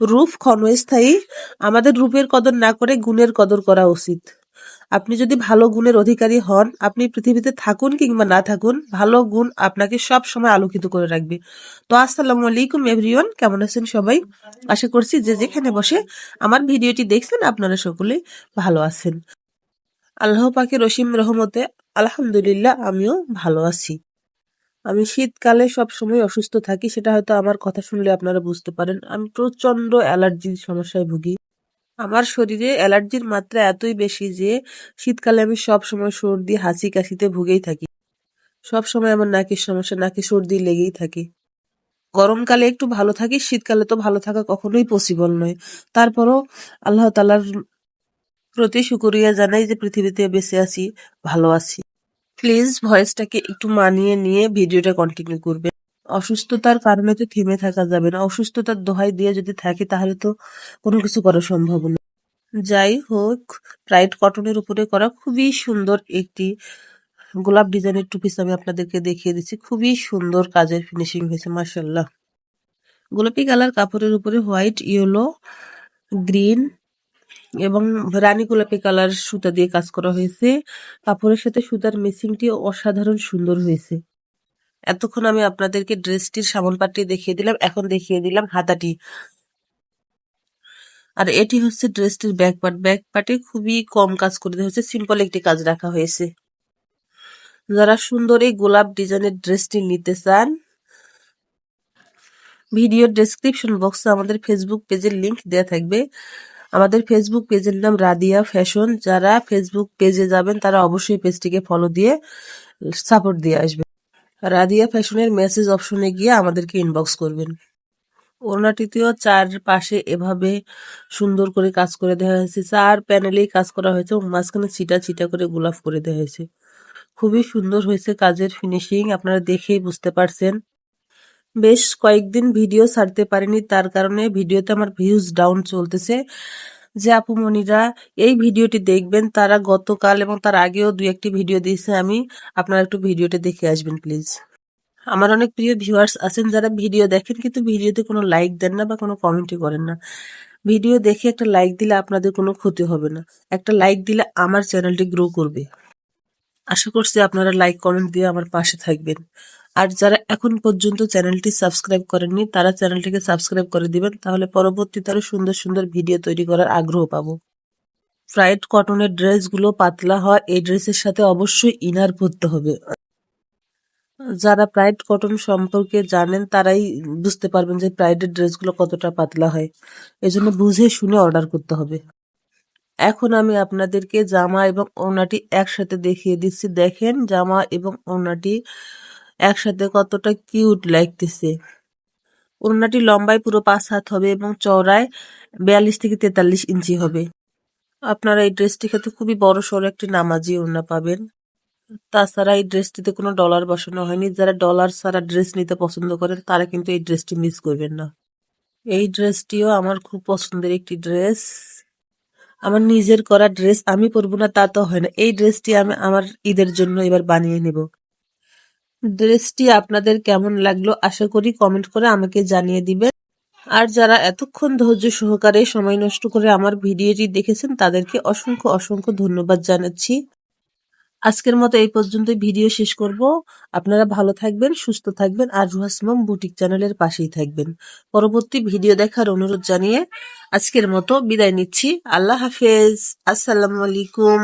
রূপ ক্ষণস্থায়ী, আমাদের রূপের কদর না করে গুণের কদর করা উচিত। আপনি যদি ভালো গুণের অধিকারী হন, আপনি পৃথিবীতে থাকুন কিংবা না থাকুন, ভালো গুণ আপনাকে সব সময় আলোকিত করে রাখবে। তো আসসালামু আলাইকুম এভরিওয়ান, কেমন আছেন সবাই? আশা করছি যে যেখানে বসে আমার ভিডিওটি দেখছেন আপনারা সকলে ভালো আছেন। আল্লাহ পাকের রসিম রহমতে আলহামদুলিল্লাহ, আমিও ভালো আছি। আমি শীতকালে সব সময় অসুস্থ থাকি, সেটা হয়তো আমার কথা শুনলে আপনারা বুঝতে পারেন। আমি প্রচণ্ড অ্যালার্জির সমস্যায় ভুগি। আমার শরীরে অ্যালার্জির মাত্রা এতই বেশি যে, শীতকালে আমি সব সময় সর্দি হাসি কাশিতে ভুগেই থাকি। সব সময় আমার নাকের সমস্যা, নাকে সর্দি লেগেই থাকে। গরমকালে একটু ভালো থাকি, শীতকালে তো ভালো থাকা কখনোই পসিবল নয়। তারপরও আল্লাহ তালার প্রতি শুকরিয়া জানাই যে পৃথিবীতে বেঁচে আছি, ভালো আছি। প্লিজ ভয়েসটাকে একটু মানিয়ে নিয়ে ভিডিওটা কন্টিনিউ করবেন অসুস্থতার কারণে তো থেমে থাকা যাবে না। অসুস্থতার দোহাই দিয়ে যদি থাকে তাহলে তো কোনো কিছু করা সম্ভব না। যাই হোক ব্রাইট কটনের উপরে করা খুবই সুন্দর একটি গোলাপ ডিজাইনের টু পিস আমি আপনাদেরকে দেখিয়ে দিচ্ছি। খুবই সুন্দর কাজের ফিনিশিং হয়েছে মার্শাল্লাহ গোলাপি কালার কাপড়ের উপরে হোয়াইট ইয়েলো গ্রিন এবং রানী গোলাপি কালার সুতা দিয়ে কাজ করা হয়েছে। কাপড়ের সাথে সুতার মেসিংটি অসাধারণ সুন্দর হয়েছে। এতক্ষণ আমি আপনাদেরকে ড্রেসটির সামন পাটটি দেখিয়ে দিলাম, এখন দেখিয়ে দিলাম হাতাটি। আর এটি হচ্ছে ড্রেসটির ব্যাক পার্ট ব্যাক পার্টে খুবই কম কাজ করে দেওয়া হয়েছে সিম্পল একটি কাজ রাখা হয়েছে। যারা সুন্দর এই গোলাপ ডিজাইনের ড্রেসটি নিতে চান ভিডিওর ডেসক্রিপশন বক্সে আমাদের ফেসবুক পেজের লিংক দেওয়া থাকবে। আমাদের ফেসবুক পেজের নাম রাদিয়া ফ্যাশন যারা ফেসবুক পেজে যাবেন, তারা অবশ্যই পেজটিকে ফলো দিয়ে সাপোর্ট দিয়ে আসবেন। রাদিয়া ফ্যাশনের মেসেজ অপশনে গিয়ে আমাদেরকে ইনবক্স করবেন। ওড়নাটিতেও চার পাশে এভাবে সুন্দর করে কাজ করে দেওয়া হয়েছে। চার প্যানেলেই কাজ করা হয়েছে এবং মাঝখানে ছিটা ছিটা করে গোলাপ করে দেওয়া হয়েছে। খুবই সুন্দর হয়েছে কাজের ফিনিশিং আপনারা দেখেই বুঝতে পারছেন। বেশ কয়েকদিন ভিডিও ছাড়তে পারিনি, তার কারণে ভিডিওতে আমার ভিউজ ডাউন চলতেছে। যে আপুমনিরা এই ভিডিওটি দেখবেন, তারা গতকাল এবং তার আগেও দুই একটি ভিডিও দিয়েছে, আমি আপনারা একটু ভিডিওটি দেখে আসবেন প্লিজ আমার অনেক প্রিয় ভিউয়ার্স আছেন, যারা ভিডিও দেখেন, কিন্তু ভিডিওতে কোনো লাইক দেন না বা কোনো কমেন্টই করেন না। ভিডিও দেখে একটা লাইক দিলে আপনাদের কোনো ক্ষতি হবে না। একটা লাইক দিলে আমার চ্যানেলটি গ্রো করবে। আশা করছি আপনারা লাইক কমেন্ট দিয়ে আমার পাশে থাকবেন। আর যারা এখন পর্যন্ত চ্যানেলটি সাবস্ক্রাইব করেননি, তারা চ্যানেলটিকে সাবস্ক্রাইব করে দিবেন, তাহলে পরবর্তীতে আরও সুন্দর সুন্দর ভিডিও তৈরি করার আগ্রহ পাবো। ফ্রাইড কটনের ড্রেসগুলো পাতলা হয় এই ড্রেসের সাথে অবশ্যই ইনার পরতে হবে। যারা প্রাইড কটন সম্পর্কে জানেন, তারাই বুঝতে পারবেন যে প্রাইডের ড্রেসগুলো কতটা পাতলা হয়। এজন্য বুঝে শুনে অর্ডার করতে হবে। এখন আমি আপনাদেরকে জামা এবং ওনাটি একসাথে দেখিয়ে দিচ্ছি। দেখেন, জামা এবং ওড়নাটি একসাথে কতটা কিউট লাগতেছে। ওড়নাটি লম্বায় পুরো পাঁচ হাত হবে এবং চওড়ায় বিয়াল্লিশ থেকে তেতাল্লিশ ইঞ্চি হবে। আপনারা এই ড্রেসটি খেতে খুবই বড় সড়ো একটি নামাজি ওড়না পাবেন। তাছাড়া এই ড্রেসটিতে কোনো ডলার বসানো হয়নি। যারা ডলার ছাড়া ড্রেস নিতে পছন্দ করেন, তারা কিন্তু এই ড্রেসটি মিস করবেন না। এই ড্রেসটিও আমার খুব পছন্দের একটি ড্রেস। আমার নিজের করা ড্রেস আমি পরবো না, তা তো হয় না। এই ড্রেসটি আমি আমার ঈদের জন্য এবার বানিয়ে নেব। ড্রেসটি আপনাদের কেমন লাগল আশা করি কমেন্ট করে আমাকে জানিয়ে দিবেন। আর যারা এতক্ষণ ধৈর্য সহকারে সময় নষ্ট করে আমার ভিডিওটি দেখেছেন, তাদেরকে অসংখ্য অসংখ্য ধন্যবাদ জানাচ্ছি। আজকের মতো এই পর্যন্তই ভিডিও শেষ করব। আপনারা ভালো থাকবেন, সুস্থ থাকবেন, আর রুহাসমম বুটিক চ্যানেলের পাশেই থাকবেন। পরবর্তী ভিডিও দেখার অনুরোধ জানিয়ে আজকের মতো বিদায় নিচ্ছি। আল্লাহ হাফেজ। আসসালামু আলাইকুম।